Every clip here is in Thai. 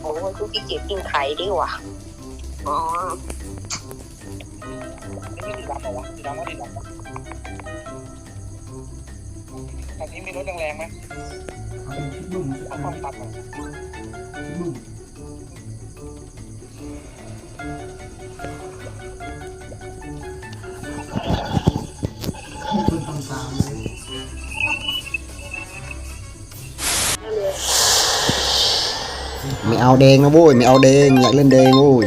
โอ้ยกูขี้เกียจกินไข่ดีกว่าอ๋อไม่ดีดำเหรอวะดีดำว่าดีดำวะอันนี้มีรถแรงๆไหมนุ่มเอาความตัดมานุ่ม ไม่เอาแดงนะโว้ยไม่เอาแดงอยากเล่นแดงโว้ย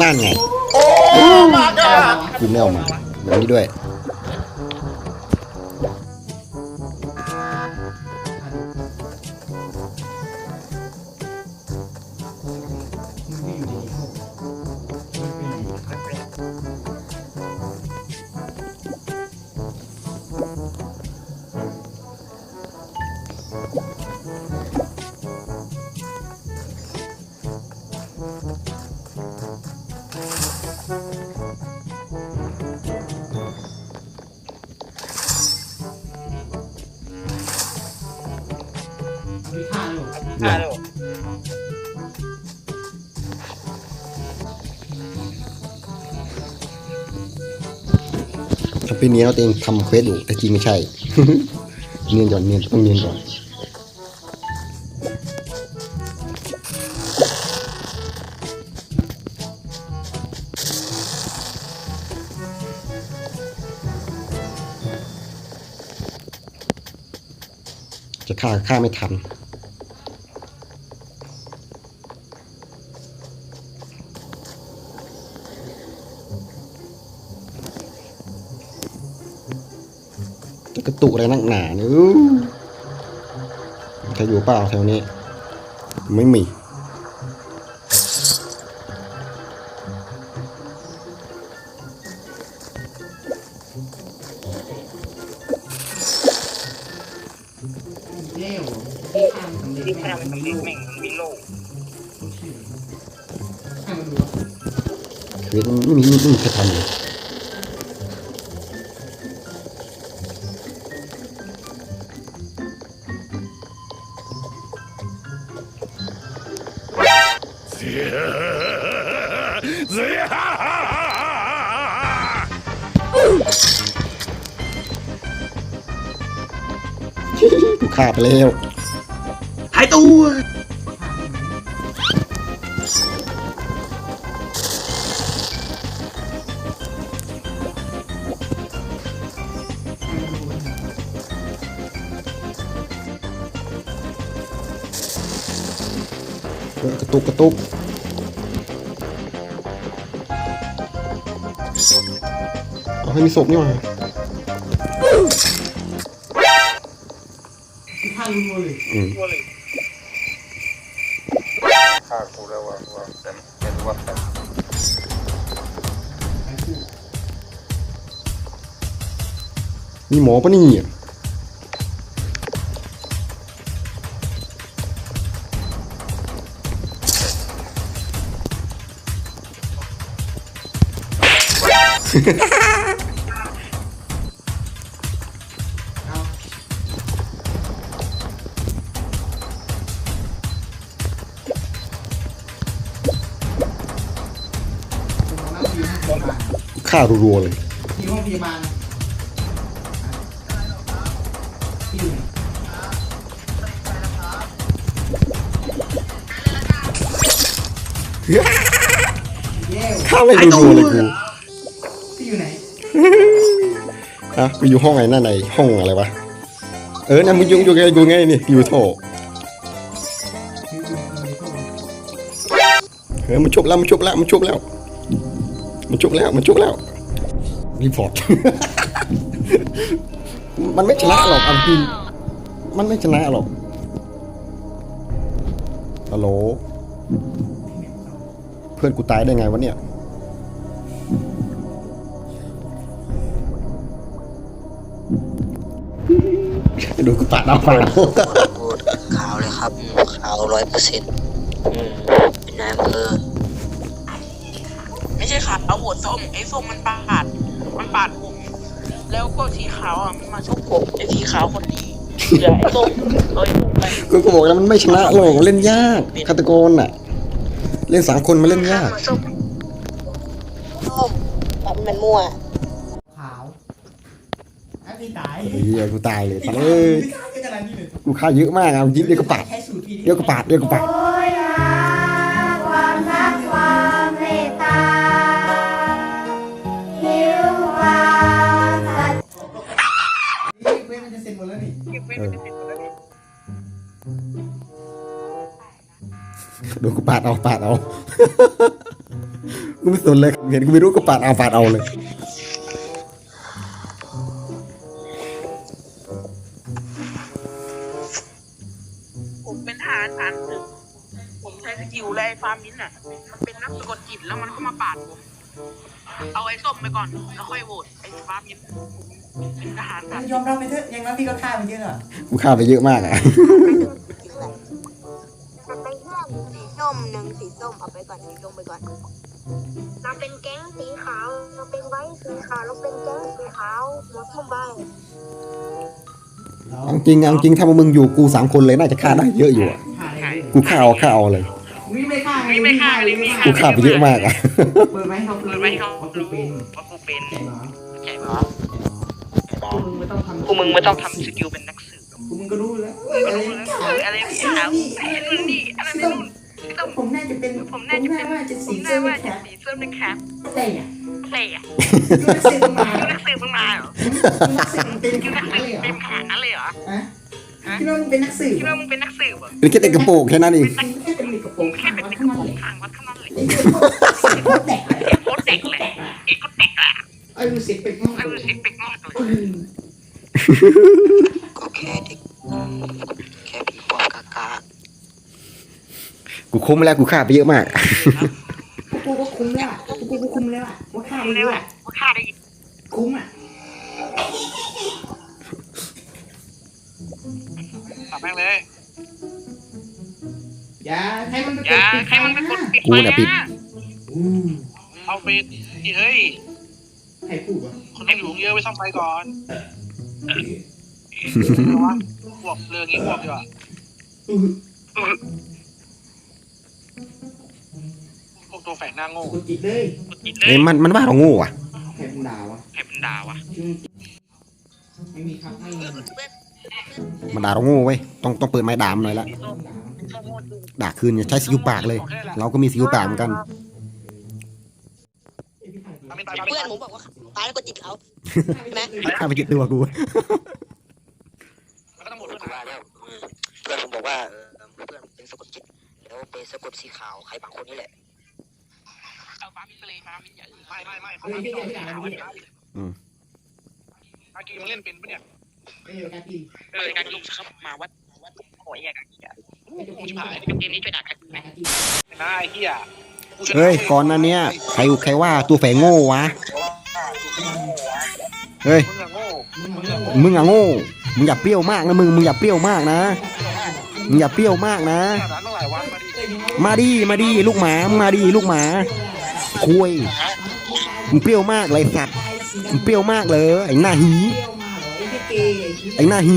นั่นไงกูไม่เอามาแบบนี้ด้วย ทำปีนี้เราเองทำเควสอยู่แต่จริงไม่ใช่ เนียนก่อนเนียนต้องเนียนก่อนจะฆ่าฆ่าไม่ทัน กระตุกอะไรนักหนาเนี่ยอู้ใครอยู่เปล่าแถวนี้ ไม่มีเลี้ยวที่ข้ามสำเร็จที่แม่ข้างมันมีมีลูกแม่งมีโล่ชื่อให้มันดูเควสไม่มีไม่มีใครทำเลย กูฆ่าไปแล้วหายตัวกระตุกกระตุกเอาให้มีศพนี่มา ข้ามรัวเลยอืมตัวเลยฆ่ากูแล้วว่าว่าแต่เป็นว่าแต่หายตัวมีหมอปะนี่อะเอา ฆ่ารัวๆเลยอยู่ห้องพยาบาลนะที่อยู่ไหนเย้วฆ่าไม่รัวๆเลยกูที่อยู่ไหนอะกูอยู่ห้องไหนหน้าไหนห้องอะไรวะเออนะมึงอยู่อยู่ไงกูไงนี่อยู่โถเออมันชุบแล้วมันชุบแล้วมันชุบแล้ว มันชุบแล้วมันชุบแล้วรีพอร์ต มันไม่ชนะหรอกเอาจริงมันไม่ชนะหรอกฮัลโหล เพื่อนกูตายได้ไงวะเนี่ย ดูกูปาดน้ำเปล่าพูดขาวเลยครับ ขาวร้อยเปอร์เซ็นต์เป็นนายอำเภอ ไม่ใช่ค่ะเอาโหวตส้มไอ้ส้มมันปาด มันปาดผม แล้วก็สีขาวอะมันมาชกผมไอ้สีขาวคนนี้เหลือไอ้ส้มเอ้ยไปกูก็บอกแล้วมันไม่ชนะหรอกเล่นยากคาตะโกนอะ เล่นสามคนมันเล่นยากส้มส้มปั๊มมันมั่ว ขาวไอ้พี่ตายเฮียกูตายเลยตายเอ้ยพี่ฆ่าเยอะขนาดนี้เลยกูฆ่าเยอะมากอะยิงเดียวก็ปาด แค่สูตรพี่เดียวก็ปาดเดียวก็ปาดควา เออโดนกูปาดเอาปาดเอา กูไม่สนเลย เห็นกูไม่รู้ก็ปาดเอาปาดเอาเลย ผมเป็นทหารผ่านศึกผมใช้สกิลไล่ฟาร์มินอะ มันเป็นนักสะกดจิตแล้วมันก็มาปาดผม เอาไอ้ส้มไปก่อน แล้วค่อยโหวตไอ้ฟาร์มินผม เป็นทหารผ่านยอมรับไปเถอะอย่างนั้นพี่ก็ฆ่ามันเยอะหน่อยกูฆ่าไปเยอะมากอะ มันไปเรื่องสีส้มหนึ่งสีส้มเอาไปก่อนสีส้มไปก่อน เราเป็นแก๊งสีขาว เราเป็นไว้สีขาว เราเป็นแก๊งสีขาวหัวส้มใบเอาจริงเอาจริงถ้ามึงอยู่กูสามคนเลยน่าจะฆ่าได้เยอะอยู่อะฆ่าอะไรกูฆ่าเอาฆ่าเอาเลย วิไม่ฆ่าไงไม่ไม่ฆ่าเลยไม่ฆ่ากูฆ่าไปเยอะมากอะ เปิดไว้ให้เขาเปิดไว้ให้เขาว่ากูรู้เป็นว่ากูเป็นแก่หรอ ใช่ปะ พวกมึงไม่ต้องทำพวกมึงไม่ต้องทำสกิลเป็นนักสืบพวกมึงก็รู้แล้วก็รู้แล้วอะไรพี่ขาวไอ้นู่นนี่อะไรไม่นู่นไม่ต้องผมน่าจะเป็นผมน่าจะเป็นว่าจะผสีมเสื้น่าอว่าแขจะนสีเสื้อเป็นแคปแต่อะเตะอะยูนักเซ็นมายูนักสืบมึงมาเหรอยูนักเซ็นเป็นยูขนันากดสืนั้นเลยเหรอบเป็นขนาดนั้นเลยเหรอฮะคิดว่ามึงเป็นนักสืบคิดว่ามึงเป็นนักสืบเหรอเป็นแค่เด็กกระโปรงแค่นั้นเองมึงแค่เป็นเด็กกระโปรงแค่ข้างเป็นวัดเด็กเท่านั้นโขเลยงทางวัดเท่านั้นเลยไอ้เด็กโคตรโคตรแดกเลยโคตรเด็กเลยเอกก็เด็กแหละ ไอ้ดูกไอ้เลรู้ยสึกเป็กมากเลยอืมก็แค่เด็กแค่ผีปอบกากากูคุ้มแล้วกูฆ่าไปเยอะมาก พวกกูก็คุ้มแล้วอะพวกกูก็คุ้มแล้วอะว่าฆ่าไปเร็เยวอะอะว่าฆ่าได้คุ้มอะตัดแม่งเลยอย่าให้มันไปอกย่าดปิดใครมันไปกดปิดกูน่ะปิดอู้เอาไปดิเฮ้ย ใครพูดวะคนต้องอยู่เยอะไปซ่อมไฟก่อนวะบวกเรื่องนี้บวกดีกว่าอือพวกตัวแฝงหน้าโง่กดจิตเลยกดปิดเลเอ้ยยมันมันว่าเราโง่อะใครเป็นด่าวะใครเป็นด่าวะอืมไม่มีครับไม่มีมันด่าเราโง่เว้ยต้องต้องเปิดไม้ด่ามหน่อยละด่าคืนอย่าใช้สิวปากเลย เราก็มีสิวปากเหมือนกันไม่ตาย เพื่อนผมบอกว่าตายแล้วก็จิตเขาใช่ไหมฆ่าไปเจ็ดตัวกูมันก็ต้องหมดเพื่เพื่ออนนผมว่าแล้วอืมเพื่อนผมบอกว่าเออเพื่อนเป็นสะกดจิตแล้วไปสะกดสีขาวใครบางคนนี่แหละเอาฟ้ามินไปเลยฟ้ามินอย่าลืมไม่ไม่ไม่เขาไม่ต้องหาวันนี้อากีมึงเล่นเป็นปะเนี่ยไม่มีการตีเออการลุกครับมาวัดวัดโอ้ยแยกกันอะไม่ต้องกูพูดชิบมาหายเกมนี้ช่วยด่ากันไหมการตีนะไอ้เหี้ย เฮ้ย ก่อนนั้นเนี้ยใครใครว่าตัวแฝงโง่วะ เฮ้ย มึงอะโง่ มึงอย่าเปรี้ยวมากนะมึง มึงอย่าเปรี้ยวมากนะ มึงอย่าเปรี้ยวมากนะขนาดี้มาดิ มาดิลูกหมา มาดิลูกหมาคุยมึงเปรี้ยวมากเลยสัตว์มึงเปรี้ยวมากเลยไอ้หน้าหีเที่ยวไอ้หน้าหี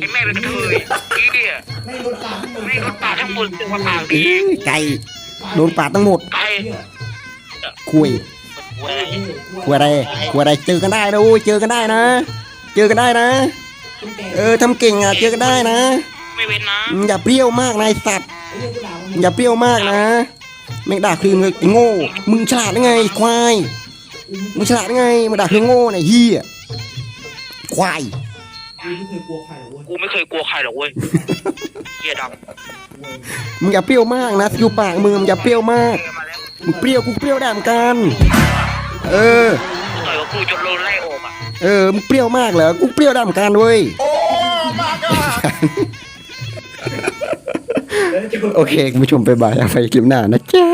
ไอ้แม่เป็นเกย์ไอ้ ดไม่รถปาทั้งหมดตัวปากเอ้ดียไก่โดนปาดทั้งหมดไปคุยเว้ยคุยอะไรคุยอะไรเจอกันได้นะโอ้ยเจอกันได้นะ เจอกันได้นะ เออทำเก่งอะเจอกันได้นะไม่เว้นนะมึงอย่าเปรี้ยวมากนายสัตว์มึงอย่าเปรี้ยวมากนะแม่งด่าคืนเลยไอ้โง่ มึงฉลาดได้ไงไอ้ควาย มึงฉลาดได้ไงมึงด่าคืนโง่ไอ้เหี้ยควาย ไม่เคยกลัวใครหรอกเว้ยกูไม่เคยกลัวใครหรอกเว้ยเฮียดมึงอย่าเปรี้ยวมากนะสกิลปากมึงมึงอย่าเปรี้ยวมากำมาแล้วมึงเปรี้ยวกูเปรี้ยวได้เหมือนกัน เออกูต่อยกับกูจนโดนไล่ออกอะเออมึงเปรี้ยวมากเหรอกูเปรี้ยวได้เหมือนกันเว้ยโอเคคุณผู้ชมไปบายไปคลิปหน้านะจ๊ะ